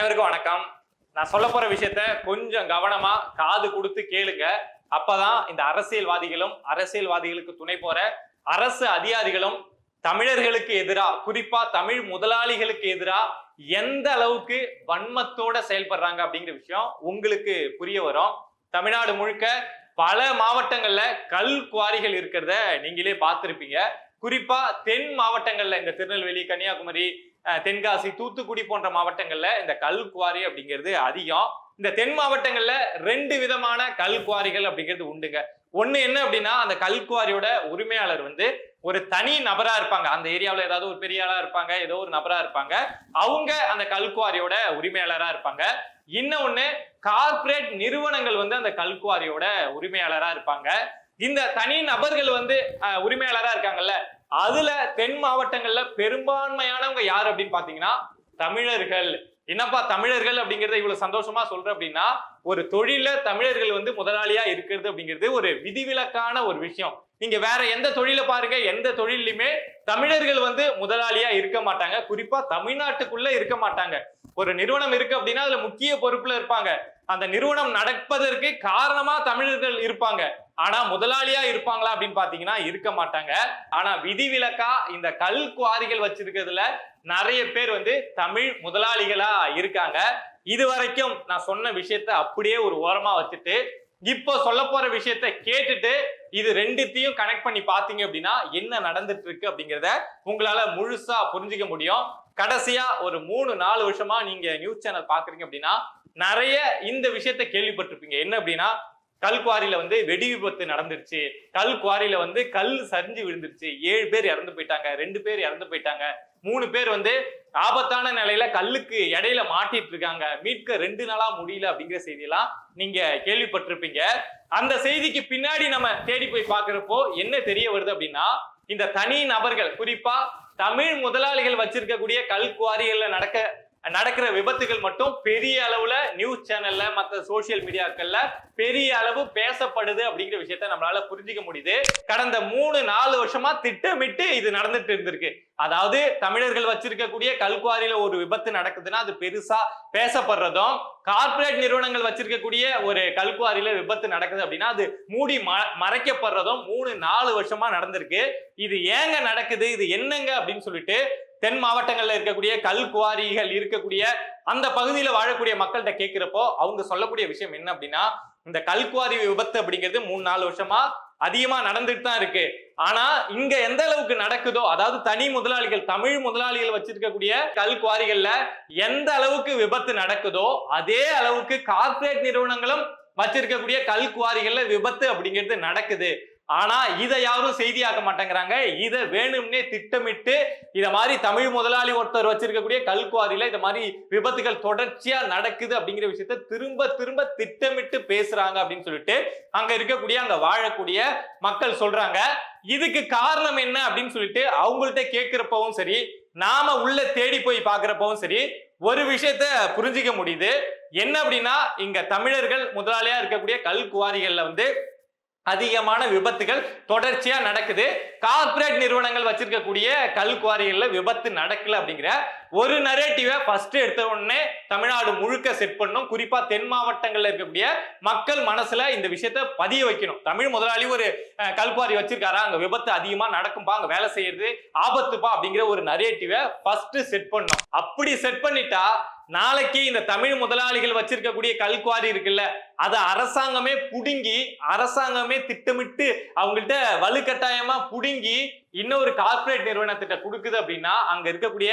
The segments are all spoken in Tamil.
அனைவருக்கும் வணக்கம். நான் சொல்ல போற விஷயத்த கொஞ்சம் கவனமா காது கொடுத்து கேளுங்க. அப்பதான் இந்த அரசியல்வாதிகளும் அரசியல்வாதிகளுக்கு துணை போற அரசு அதிகாரிகளும் தமிழர்களுக்கு எதிரா குறிப்பா தமிழ் முதலாளிகளுக்கு எதிரா எந்த அளவுக்கு வன்மத்தோட செயல்படுறாங்க அப்படிங்கிற விஷயம் உங்களுக்கு புரிய வரும். தமிழ்நாடு முழுக்க பல மாவட்டங்கள்ல கல் குவாரிகள் இருக்கிறத நீங்களே பார்த்திருப்பீங்க. குறிப்பா தென் மாவட்டங்கள்ல இந்த திருநெல்வேலி கன்னியாகுமரி தென்காசி தூத்துக்குடி போன்ற மாவட்டங்களில் இந்த கல் குவாரி அப்படிங்கிறது அதிகம். இந்த தென் மாவட்டங்கள்ல ரெண்டு விதமான கல் குவாரிகள் அப்படிங்கிறது உண்டுங்க. ஒண்ணு என்ன அப்படின்னா அந்த கல் குவாரியோட உரிமையாளர் வந்து ஒரு தனி நபரா இருப்பாங்க. அந்த ஏரியாவில் ஏதாவது ஒரு பெரிய ஆளா இருப்பாங்க ஏதோ ஒரு நபரா இருப்பாங்க. அவங்க அந்த கல்குவாரியோட உரிமையாளரா இருப்பாங்க. இன்னொன்னு கார்ப்பரேட் நிறுவனங்கள் வந்து அந்த கல்குவாரியோட உரிமையாளரா இருப்பாங்க. இந்த தனி நபர்கள் வந்து உரிமையாளராக உரிமையாளரா இருக்காங்கல்ல அதுல தென் மாவட்டங்கள்ல பெரும்பான்மையானவங்க யார் அப்படின்னு பாத்தீங்கன்னா தமிழர்கள். என்னப்பா தமிழர்கள் அப்படிங்கறத இவ்வளவு சந்தோஷமா சொல்ற அப்படின்னா ஒரு தொழில தமிழர்கள் வந்து முதலாளியா இருக்கிறது அப்படிங்கிறது ஒரு விதிவிலக்கான ஒரு விஷயம். நீங்க வேற எந்த தொழில பாருங்க எந்த தொழிலுமே தமிழர்கள் வந்து முதலாளியா இருக்க மாட்டாங்க. குறிப்பா தமிழ்நாட்டுக்குள்ள இருக்க மாட்டாங்க. ஒரு நிறுவனம் இருக்கு அப்படின்னா அதுல முக்கிய பொறுப்புல இருப்பாங்க. அந்த நிறுவனம் நடப்பதற்கு காரணமா தமிழர்கள் இருப்பாங்க. ஆனா முதலாளியா இருப்பாங்களா அப்படின்னு பாத்தீங்கன்னா இருக்க மாட்டாங்க. ஆனா விதிவிலக்கா இந்த கல் குவாரிகள் வச்சிருக்கிறதுல நிறைய பேர் வந்து தமிழ் முதலாளிகளா இருக்காங்க. இது வரைக்கும் நான் சொன்ன விஷயத்த அப்படியே ஒரு ஓரமா வச்சுட்டு இப்போ சொல்ல போற விஷயத்த கேட்டுட்டு இது ரெண்டுத்தையும் கனெக்ட் பண்ணி பாத்தீங்க அப்படின்னா என்ன நடந்துட்டு இருக்கு அப்படிங்கிறத உங்களால முழுசா புரிஞ்சுக்க முடியும். கடைசியா ஒரு மூணு நாலு வருஷமா நீங்க நியூஸ் சேனல் பாக்குறீங்க அப்படின்னா நிறைய இந்த விஷயத்த கேள்விப்பட்டிருப்பீங்க. என்ன அப்படின்னா கல் குவாரியில வந்து வெடி விபத்து நடந்துருச்சு. கல் குவாரியில வந்து கல் சரிஞ்சு விழுந்துருச்சு. ஏழு பேர் இறந்து போயிட்டாங்க ரெண்டு பேர் இறந்து போயிட்டாங்க. மூணு பேர் வந்து ஆபத்தான நிலையில கல்லுக்கு இடையில மாட்டிட்டு இருக்காங்க. மீட்க ரெண்டு நாளா முடியல அப்படிங்கிற செய்தியெல்லாம் நீங்க கேள்விப்பட்டிருப்பீங்க. அந்த செய்திக்கு பின்னாடி நம்ம தேடி போய் பாக்குறப்போ என்ன தெரிய வருது அப்படின்னா இந்த தனி நபர்கள் குறிப்பா தமிழ் முதலாளிகள் வச்சிருக்கக்கூடிய கல் குவாரிகள்ல நடக்க நடக்கிற விபத்துகள் மட்டும் பெரிய அளவுல நியூஸ் சேனல்ல மற்ற சோசியல் மீடியாக்கள்ல பெரிய அளவு பேசப்படுது அப்படிங்கிற விஷயத்த நம்மளால புரிஞ்சுக்க முடியுது. கடந்த மூணு நாலு வருஷமா திட்டமிட்டு இது நடந்துட்டு இருந்திருக்கு. அதாவது தமிழர்கள் வச்சிருக்கக்கூடிய கல்குவாரியில ஒரு விபத்து நடக்குதுன்னா அது பெருசா பேசப்படுறதும் கார்ப்பரேட் நிறுவனங்கள் வச்சிருக்கக்கூடிய ஒரு கல்குவாரியில விபத்து நடக்குது அப்படின்னா அது மூடி ம- மறைக்கப்படுறதும் மூணு நாலு வருஷமா நடந்திருக்கு. இது ஏங்க நடக்குது? இது என்னங்க? அப்படின்னு சொல்லிட்டு தென் மாவட்டங்களில் இருக்கக்கூடிய கல் குவாரிகள் இருக்கக்கூடிய அந்த பகுதியில் வாழக்கூடிய மக்கள்கிட்ட கேட்கிறப்போ அவங்க சொல்லக்கூடிய விஷயம் என்ன அப்படின்னா இந்த கல்குவாரி விபத்து அப்படிங்கிறது மூணு நாலு வருஷமா அதிகமா நடந்துட்டு தான் இருக்கு. ஆனா இங்க எந்த அளவுக்கு நடக்குதோ அதாவது தனி முதலாளிகள் தமிழ் முதலாளிகள் வச்சிருக்கக்கூடிய கல் குவாரிகள்ல எந்த அளவுக்கு விபத்து நடக்குதோ அதே அளவுக்கு கார்ப்பரேட் நிறுவனங்களும் வச்சிருக்கக்கூடிய கல் குவாரிகள்ல விபத்து அப்படிங்கிறது நடக்குது. ஆனா இதை யாரும் செய்தியாக்க மாட்டேங்கிறாங்க. இதை வேணும்னே திட்டமிட்டு இத மாதிரி தமிழ் முதலாளி ஒருத்தர் வச்சிருக்கக்கூடிய கல்குவாரியில இந்த மாதிரி விபத்துகள் தொடர்ச்சியா நடக்குது அப்படிங்கிற விஷயத்த திரும்ப திரும்ப திட்டமிட்டு பேசுறாங்க அப்படின்னு சொல்லிட்டு அங்க இருக்கக்கூடிய அங்க வாழக்கூடிய மக்கள் சொல்றாங்க. இதுக்கு காரணம் என்ன அப்படின்னு சொல்லிட்டு அவங்கள்ட்ட கேட்கிறப்பவும் சரி நாம உள்ள தேடி போய் பாக்குறப்பவும் சரி ஒரு விஷயத்த புரிஞ்சிக்க முடியுது. என்ன அப்படின்னா இங்க தமிழர்கள் முதலாளியா இருக்கக்கூடிய கல் குவாரிகள்ல வந்து அதிகமான விபத்துகள் தொடர்ச்சியா நடக்குது. கார்ப்பரேட் நிறுவனங்கள் வச்சிருக்கக்கூடிய கல் குவாரிகள்ல விபத்து நடக்கல அப்படிங்கிற ஒரு நரேட்டிவை ஃபர்ஸ்ட் எடுத்த உடனே தமிழ்நாடு முழுக்க செட் பண்ணும். குறிப்பா தென் மாவட்டங்கள்ல இருக்கக்கூடிய மக்கள் மனசுல இந்த விஷயத்த பதிய வைக்கணும். தமிழ் முதலாளி ஒரு கல்குவாரி வச்சிருக்காரா? அங்க விபத்து அதிகமா நடக்கும்பா? அங்க வேலை செய்யறது ஆபத்துப்பா? அப்படிங்கிற ஒரு நரேட்டிவை ஃபர்ஸ்ட் செட் பண்ணும். அப்படி செட் பண்ணிட்டா நாளைக்கு இந்த தமிழ் முதலாளிகள் வச்சிருக்கக்கூடிய கல்குவாரி இருக்குல்ல அதை அரசாங்கமே புடுங்கி அரசாங்கமே திட்டமிட்டு அவங்கள்ட்ட வலுக்கட்டாயமா புடுங்கி இன்னொரு கார்ப்பரேட் நிறுவனத்திட்ட கொடுக்குது அப்படின்னா அங்க இருக்கக்கூடிய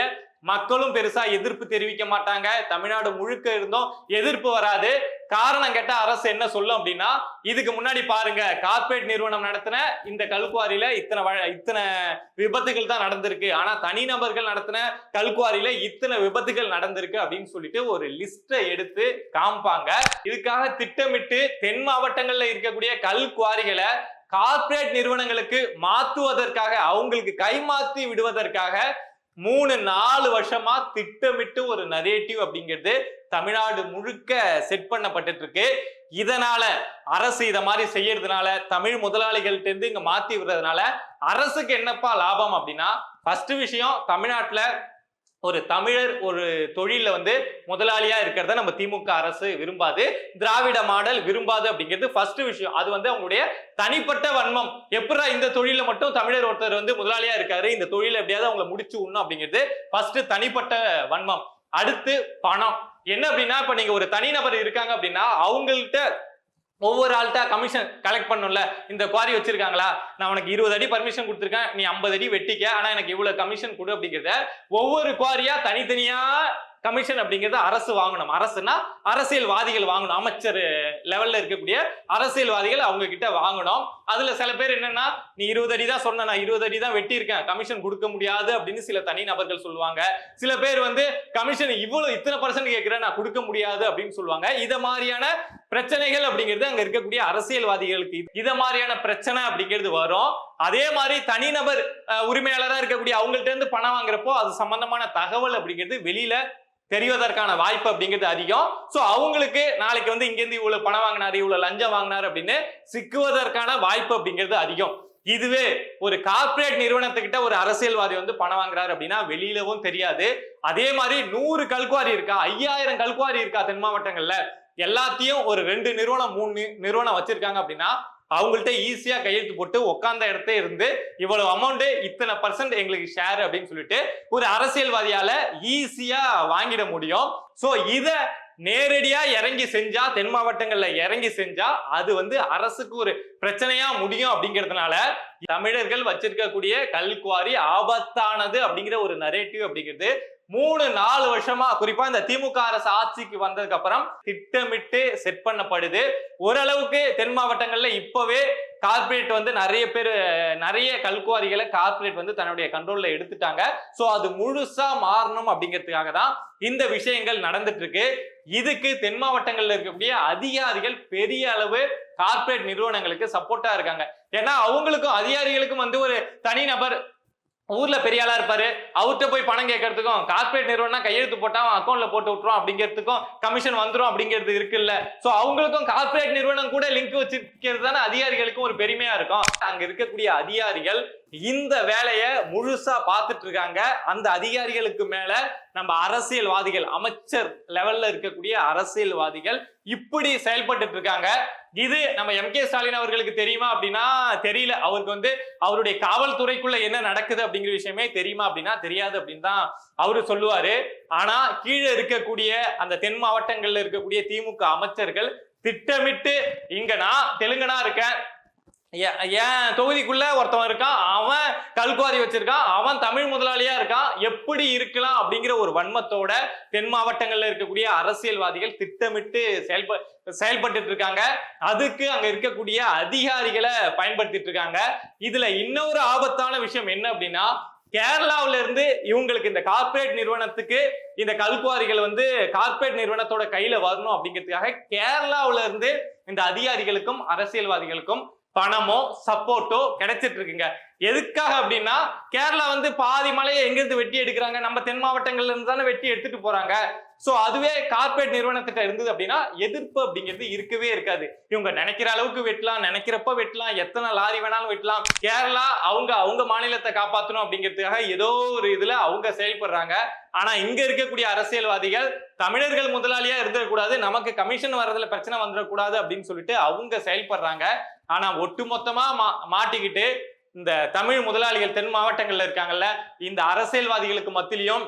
மக்களும் பெருசா எதிர்ப்பு தெரிவிக்க மாட்டாங்க. தமிழ்நாடு முழுக்க இருந்தும் எதிர்ப்பு வராது. காரணம் கேட்டா அரசு என்ன சொல்லும் அப்படின்னா இதுக்கு முன்னாடி பாருங்க கார்ப்பரேட் நிறுவனம் நடத்தின இந்த கல்குவாரியில இத்தனை வழ- இத்தனை விபத்துகள் தான் நடந்திருக்கு. ஆனா தனிநபர்கள் நடத்தின கல்குவாரியில இத்தனை விபத்துகள் நடந்திருக்கு அப்படின்னு சொல்லிட்டு ஒரு லிஸ்ட்டை எடுத்து காமிப்பாங்க. இதுக்காக திட்டமிட்டு தென் மாவட்டங்கள்ல இருக்கக்கூடிய கல் குவாரிகளை கார்ப்பரேட் நிறுவனங்களுக்கு மாத்துவதற்காக அவங்களுக்கு கைமாத்தி விடுவதற்காக மூணு நாலு வருஷமா திட்டமிட்டு ஒரு நரேட்டிவ் அப்படிங்கிறது தமிழ்நாடு முழுக்க செட் பண்ணப்பட்டு இருக்கு இதனால அரசு இத மாதிரி செய்யறதுனால தமிழ் முதலாளிகள்ட்ட இருந்து இங்க மாத்தி விடுறதுனால அரசுக்கு என்னப்பா லாபம் அப்படின்னா ஃபர்ஸ்ட் விஷயம் தமிழ்நாட்டுல ஒரு தமிழர் ஒரு தொழில வந்து முதலாளியா இருக்கிறத நம்ம திமுக அரசு விரும்பாது. திராவிட மாடல் விரும்பாது அப்படிங்கிறது ஃபர்ஸ்ட் விஷயம். அது வந்து அவங்களுடைய தனிப்பட்ட வன்மம். எப்படா இந்த தொழில மட்டும் தமிழர் ஒருத்தர் வந்து முதலாளியா இருக்காரு இந்த தொழில எப்படியாவது அவங்களை முடிச்சு விடணும் அப்படிங்கிறது ஃபர்ஸ்ட் தனிப்பட்ட வன்மம். அடுத்து பணம். என்ன அப்படின்னா இப்ப நீங்க ஒரு தனிநபர் இருக்காங்க அப்படின்னா அவங்கள்ட்ட ஒவ்வொரு ஆள்கிட்ட கமிஷன் கலெக்ட் பண்ணும்ல. இந்த குவாரி வச்சிருக்காங்களா? நான் உனக்கு இருபது அடி பர்மிஷன் கொடுத்துருக்கேன். நீ ஐம்பது அடி வெட்டிக்க. ஆனா எனக்கு இவ்வளவு கமிஷன் கொடு அப்படிங்கிறத ஒவ்வொரு குவாரியா தனித்தனியா கமிஷன் அப்படிங்கிறது அரசு வாங்கணும். அரசுனா அரசியல்வாதிகள் வாங்கணும். அமைச்சர் லெவல்ல இருக்கக்கூடிய அரசியல்வாதிகள் அவங்க கிட்ட வாங்கணும். அதுல சில பேர் என்னன்னா நீ இருபது அடி தான் சொன்ன நான் இருபது அடி தான் வெட்டியிருக்கேன். கமிஷன் கொடுக்க முடியாது அப்படின்னு சில தனி நபர்கள் சொல்லுவாங்க. சில பேர் வந்து கமிஷன் இவ்வளவு இத்தனை பர்சன்ட் கேட்கிறேன் நான் கொடுக்க முடியாது அப்படின்னு சொல்லுவாங்க. இத மாதிரியான பிரச்சனைகள் அப்படிங்கிறது அங்க இருக்கக்கூடிய அரசியல்வாதிகளுக்கு இத மாதிரியான பிரச்சனை அப்படிங்கிறது வரும். அதே மாதிரி தனிநபர் உரிமையாளராக உரிமையாளரா இருக்கக்கூடிய அவங்கள்ட்ட இருந்து பணம் வாங்குறப்போ அது சம்பந்தமான தகவல் அப்படிங்கிறது வெளியில தெரிவதற்கான வாய்ப்பு அப்படிங்கிறது அதிகம். ஸோ அவங்களுக்கு நாளைக்கு வந்து இங்கேருந்து இவ்வளோ இவ்வளவு பணம் வாங்கினாரு இவ்வளவு லஞ்சம் வாங்கினாரு அப்படின்னு சிக்குவதற்கான வாய்ப்பு அப்படிங்கிறது அதிகம். இதுவே ஒரு கார்ப்பரேட் நிறுவனத்துக்கிட்ட ஒரு அரசியல்வாதி வந்து பணம் வாங்குறாரு அப்படின்னா வெளியிலவும் தெரியாது. அதே மாதிரி நூறு கல்குவாரி இருக்கா? ஐயாயிரம் கல்குவாரி இருக்கா தென் மாவட்டங்கள்ல? எல்லாத்தையும் ஒரு ரெண்டு நிறுவனம் மூணு நிறுவனம் வச்சிருக்காங்க அப்படின்னா அவங்கள்ட்ட ஈஸியாக கையெழுத்து போட்டு உட்காந்த இடத்த இருந்து இவ்வளவு அமௌண்ட்டு இத்தனை பர்சன்ட் எங்களுக்கு ஷேர் அப்படின்னு சொல்லிட்டு ஒரு அரசியல்வாதியால ஈஸியாக வாங்கிட முடியும். ஸோ இதை நேரடியா இறங்கி செஞ்சா தென் மாவட்டங்கள்ல இறங்கி செஞ்சா அது வந்து அரசுக்கு ஒரு பிரச்சனையா முடியும் அப்படிங்கிறதுனால தமிழர்கள் வச்சிருக்கக்கூடிய கல்குவாரி ஆபத்தானது அப்படிங்கிற ஒரு நரேட்டிவ் அப்படிங்கிறது மூணு நாலு வருஷமா குறிப்பா இந்த திமுக அரசு ஆட்சிக்கு வந்ததுக்கு அப்புறம் திட்டமிட்டு செட் பண்ணப்படுது. ஓரளவுக்கு தென் மாவட்டங்கள்ல இப்பவே கார்ப்பரேட் வந்து நிறைய பேர் நிறைய கல்குவாரிகளை கார்ப்பரேட் வந்து தன்னுடைய கண்ட்ரோல்ல எடுத்துட்டாங்க. சோ அது முழுசா மாறணும் அப்படிங்கிறதுக்காக தான் இந்த விஷயங்கள் நடந்துட்டு இருக்கு. இதுக்கு தென் மாவட்டங்கள்ல இருக்கக்கூடிய அதிகாரிகள் பெரிய அளவு கார்ப்பரேட் நிறுவனங்களுக்கு சப்போர்ட்டா இருக்காங்க. ஏன்னா அவங்களுக்கும் அதிகாரிகளுக்கும் வந்து ஒரு தனிநபர் ஊர்ல பெரிய ஆளா இருப்பாரு. அவர்கிட்ட போய் பணம் கேட்கறதுக்கும் கார்ப்பரேட் நிறுவனம் கையெழுத்து போட்டா அவன் அக்கௌண்ட்ல போட்டு விட்டுரும் அப்படிங்கிறதுக்கும் கமிஷன் வந்துரும் அப்படிங்கிறது இருக்குல்ல. சோ அவங்களுக்கும் கார்ப்பரேட் நிறுவனம் கூட லிங்க் வச்சிருக்கிறது தானே அதிகாரிகளுக்கும் ஒரு பெருமையா இருக்கும். அங்க இருக்கக்கூடிய அதிகாரிகள் இந்த வேலையை முழுசா பார்த்துட்டு இருக்காங்க. அந்த அதிகாரிகளுக்கு மேல நம்ம அரசியல்வாதிகள் அமைச்சர் லெவல்ல இருக்கக்கூடிய அரசியல்வாதிகள் இப்படி செயல்பட்டு இருக்காங்க. இது நம்ம எம் கே ஸ்டாலின் அவர்களுக்கு தெரியுமா அப்படின்னா தெரியல. அவருக்கு வந்து அவருடைய காவல்துறைக்குள்ள என்ன நடக்குது அப்படிங்கிற விஷயமே தெரியுமா அப்படின்னா தெரியாது அப்படின்னு தான் அவரு சொல்லுவாரு. ஆனா கீழே இருக்கக்கூடிய அந்த தென் மாவட்டங்கள்ல இருக்கக்கூடிய திமுக அமைச்சர்கள் திட்டமிட்டு இங்க நான் தெலுங்கனா இருக்கேன் ஏன் என் தொகுதிக்குள்ள ஒருத்தவன் இருக்கான் அவன் கல்குவாரி வச்சிருக்கான் அவன் தமிழ் முதலாளியா இருக்கான் எப்படி இருக்கலாம் அப்படிங்கிற ஒரு வன்மத்தோட தென் மாவட்டங்கள்ல இருக்கக்கூடிய அரசியல்வாதிகள் திட்டமிட்டு செயல்ப செயல்பட்டு இருக்காங்க. அதுக்கு அங்க இருக்கக்கூடிய அதிகாரிகளை பயன்படுத்திட்டு இருக்காங்க. இதுல இன்னொரு ஆபத்தான விஷயம் என்ன அப்படின்னா கேரளாவில இருந்து இவங்களுக்கு இந்த கார்ப்பரேட் நிறுவனத்துக்கு இந்த கல்குவாரிகள் வந்து கார்ப்பரேட் நிறுவனத்தோட கையில வரணும் அப்படிங்கிறதுக்காக கேரளாவில இருந்து இந்த அதிகாரிகளுக்கும் அரசியல்வாதிகளுக்கும் பணமோ சப்போர்ட்டோ கிடைச்சிட்டு இருக்குங்க எதுக்காக அப்படின்னா கேரளா வந்து பாதி மலையை எங்கிருந்து வெட்டி எடுக்கிறாங்க? நம்ம தென் மாவட்டங்கள்ல இருந்து தானே வெட்டி எடுத்துட்டு போறாங்க. சோ அதுவே கார்பரேட் நிறுவனத்திட்ட இருந்தது அப்படின்னா எதிர்ப்பு அப்படிங்கிறது இருக்கவே இருக்காது. இவங்க நினைக்கிற அளவுக்கு வெட்டலாம் நினைக்கிறப்ப வெட்டலாம் எத்தனை லாரி வேணாலும் வெட்டலாம். கேரளா அவங்க அவங்க மாநிலத்தை காப்பாற்றணும் அப்படிங்கிறதுக்காக ஏதோ ஒரு இதுல அவங்க செயல்படுறாங்க. ஆனா இங்க இருக்கக்கூடிய அரசியல்வாதிகள் தமிழர்கள் முதலாளியா இருந்துடக்கூடாது. நமக்கு கமிஷன் வர்றதுல பிரச்சனை வந்துடக்கூடாது அப்படின்னு சொல்லிட்டு அவங்க செயல்படுறாங்க. ஆனா ஒட்டுமொத்தமா மா மாட்டிக்கிட்டு இந்த தமிழ் முதலாளிகள் தென் மாவட்டங்கள்ல இருக்காங்கல்ல இந்த அரசியல்வாதிகளுக்கு மத்தியிலையும்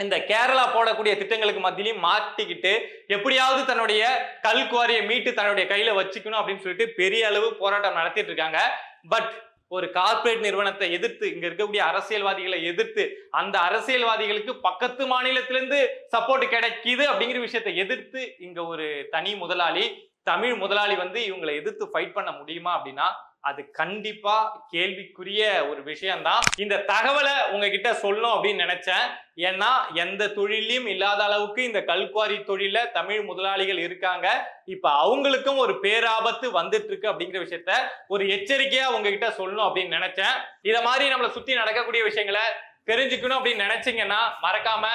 இந்த கேரளா போடக்கூடிய திட்டங்களுக்கு மத்தியிலையும் மாட்டிக்கிட்டு எப்படியாவது தன்னுடைய கல்குவாரியை மீட்டு தன்னுடைய கையில வச்சுக்கணும் அப்படின்னு சொல்லிட்டு பெரிய அளவு போராட்டம் நடத்திட்டு இருக்காங்க. பட் ஒரு கார்ப்பரேட் நிறுவனத்தை எதிர்த்து இங்க இருக்கக்கூடிய அரசியல்வாதிகளை எதிர்த்து அந்த அரசியல்வாதிகளுக்கு பக்கத்து மாநிலத்திலிருந்து சப்போர்ட் கிடைக்குது அப்படிங்கிற விஷயத்தை எதிர்த்து இங்க ஒரு தனி முதலாளி தமிழ் முதலாளி வந்து இவங்களை எதிர்த்து ஃபைட் பண்ண முடியுமா அப்படின்னா அது கண்டிப்பா கேள்விக்குரிய ஒரு விஷயம்தான். இந்த தகவலை உங்ககிட்ட சொல்லணும் அப்படின்னு நினைச்சேன். ஏன்னா எந்த தொழிலையும் இல்லாத அளவுக்கு இந்த கல்குவாரி தொழில தமிழ் முதலாளிகள் இருக்காங்க. இப்ப அவங்களுக்கும் ஒரு பேராபத்து வந்துட்டு இருக்கு அப்படிங்கிற விஷயத்த ஒரு எச்சரிக்கையா உங்ககிட்ட சொல்லணும் அப்படின்னு நினைச்சேன். இத மாதிரி நம்மளை சுத்தி நடக்கக்கூடிய விஷயங்களை தெரிஞ்சுக்கணும் அப்படின்னு நினைச்சீங்கன்னா மறக்காம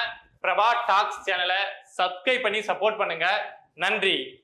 பிரபா டாக்ஸ் சேனலை சப்ஸ்கிரைப் பண்ணி சப்போர்ட் பண்ணுங்க. நன்றி.